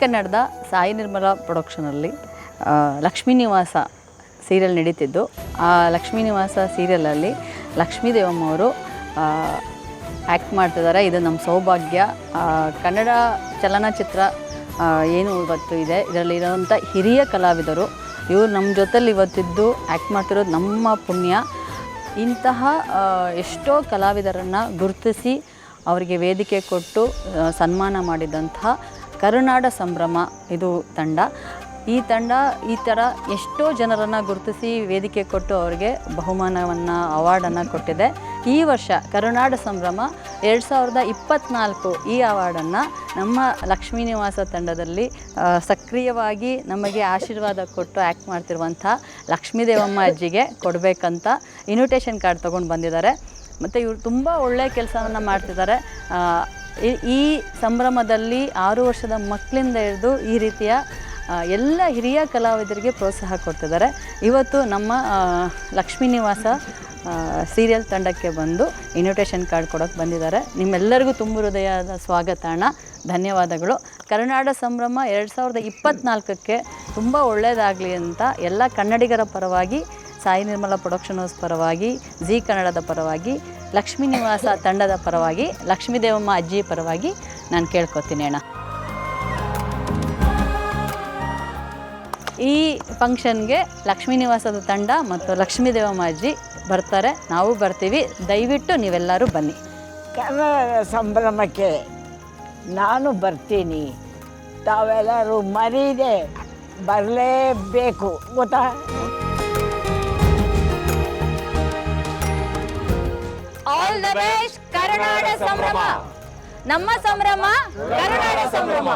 ಕನ್ನಡದ ಸಾಯಿ ನಿರ್ಮಲಾ ಪ್ರೊಡಕ್ಷನಲ್ಲಿ ಲಕ್ಷ್ಮೀ ನಿವಾಸ ಸೀರಿಯಲ್ ನಡೀತಿದ್ದು. ಆ ಲಕ್ಷ್ಮೀ ನಿವಾಸ ಸೀರಿಯಲಲ್ಲಿ ಲಕ್ಷ್ಮೀ ಅವರು ಆ್ಯಕ್ಟ್ ಮಾಡ್ತಿದ್ದಾರೆ. ಇದು ನಮ್ಮ ಸೌಭಾಗ್ಯ. ಕನ್ನಡ ಚಲನಚಿತ್ರ ಏನು ಇವತ್ತು ಇದೆ. ಇದರಲ್ಲಿರೋಂಥ ಹಿರಿಯ ಕಲಾವಿದರು, ಇವರು ನಮ್ಮ ಜೊತೆಲಿ ಇವತ್ತಿದ್ದು ಆ್ಯಕ್ಟ್ ಮಾಡ್ತಿರೋದು ನಮ್ಮ ಪುಣ್ಯ. ಇಂತಹ ಎಷ್ಟೋ ಕಲಾವಿದರನ್ನು ಗುರುತಿಸಿ ಅವರಿಗೆ ವೇದಿಕೆ ಕೊಟ್ಟು ಸನ್ಮಾನ ಮಾಡಿದಂತಹ ಕರುನಾಡ ಸಂಭ್ರಮ ಇದು ತಂಡ. ಈ ತಂಡ ಈ ಥರ ಎಷ್ಟೋ ಜನರನ್ನು ಗುರುತಿಸಿ ವೇದಿಕೆ ಕೊಟ್ಟು ಅವರಿಗೆ ಬಹುಮಾನವನ್ನು, ಅವಾರ್ಡನ್ನು ಕೊಟ್ಟಿದೆ. ಈ ವರ್ಷ ಕರುನಾಡ ಸಂಭ್ರಮ ಎರಡು ಸಾವಿರದ ಇಪ್ಪತ್ತ್ನಾಲ್ಕು ಈ ಅವಾರ್ಡನ್ನು ನಮ್ಮ ಲಕ್ಷ್ಮೀ ನಿವಾಸ ತಂಡದಲ್ಲಿ ಸಕ್ರಿಯವಾಗಿ ನಮಗೆ ಆಶೀರ್ವಾದ ಕೊಟ್ಟು ಆ್ಯಕ್ಟ್ ಮಾಡ್ತಿರುವಂಥ ಲಕ್ಷ್ಮೀದೇವಮ್ಮ ಅಜ್ಜಿಗೆ ಕೊಡಬೇಕಂತ ಇನ್ವಿಟೇಷನ್ ಕಾರ್ಡ್ ತೊಗೊಂಡು ಬಂದಿದ್ದಾರೆ. ಮತ್ತು ಇವರು ತುಂಬ ಒಳ್ಳೆಯ ಕೆಲಸವನ್ನು ಮಾಡ್ತಿದ್ದಾರೆ. ಈ- ಸಂಭ್ರಮದಲ್ಲಿ ಆರು ವರ್ಷದ ಮಕ್ಕಳಿಂದ ಹಿಡಿದು ಈ ರೀತಿಯ ಎಲ್ಲ ಹಿರಿಯ ಕಲಾವಿದರಿಗೆ ಪ್ರೋತ್ಸಾಹ ಕೊಡ್ತಿದ್ದಾರೆ. ಇವತ್ತು ನಮ್ಮ ಲಕ್ಷ್ಮೀ ನಿವಾಸ ಸೀರಿಯಲ್ ತಂಡಕ್ಕೆ ಬಂದು ಇನ್ವಿಟೇಷನ್ ಕಾರ್ಡ್ ಕೊಡೋಕ್ಕೆ ಬಂದಿದ್ದಾರೆ. ನಿಮ್ಮೆಲ್ಲರಿಗೂ ತುಂಬ ಹೃದಯದ ಸ್ವಾಗತ ಅಣ್ಣ ಧನ್ಯವಾದಗಳು. ಕರುನಾಡ ಸಂಭ್ರಮ ಎರಡು ಸಾವಿರದ ಇಪ್ಪತ್ತ್ನಾಲ್ಕಕ್ಕೆ ತುಂಬ ಒಳ್ಳೆಯದಾಗಲಿ ಅಂತ ಎಲ್ಲ ಕನ್ನಡಿಗರ ಪರವಾಗಿ ಸಾಯಿ ನಿರ್ಮಲ ಪ್ರೊಡಕ್ಷನ್ ಹೌಸ್ ಪರವಾಗಿ, ಜಿ ಕನ್ನಡದ ಪರವಾಗಿ, ಲಕ್ಷ್ಮೀ ನಿವಾಸ ತಂಡದ ಪರವಾಗಿ, ಲಕ್ಷ್ಮೀ ದೇವಮ್ಮ ಅಜ್ಜಿ ಪರವಾಗಿ ನಾನು ಕೇಳ್ಕೊತೀನಿ ಅಣ್ಣ. ಈ ಫಂಕ್ಷನ್ಗೆ ಲಕ್ಷ್ಮೀ ನಿವಾಸದ ತಂಡ ಮತ್ತು ಲಕ್ಷ್ಮೀ ದೇವಮ್ಮ ಅಜ್ಜಿ ಬರ್ತಾರೆ. ನಾವು ಬರ್ತೀವಿ. ದಯವಿಟ್ಟು ನೀವೆಲ್ಲರೂ ಬನ್ನಿ. ಕನ್ನಡ ಸಂಭ್ರಮಕ್ಕೆ ನಾನು ಬರ್ತೀನಿ. ತಾವೆಲ್ಲರೂ ಮರೀದೆ ಬರಲೇಬೇಕು, ಗೊತ್ತಾ? ಕರುನಾಡ ಸಂಭ್ರಮ ನಮ್ಮ ಸಂಭ್ರಮ ಕರುನಾಡ ಸಂಭ್ರಮ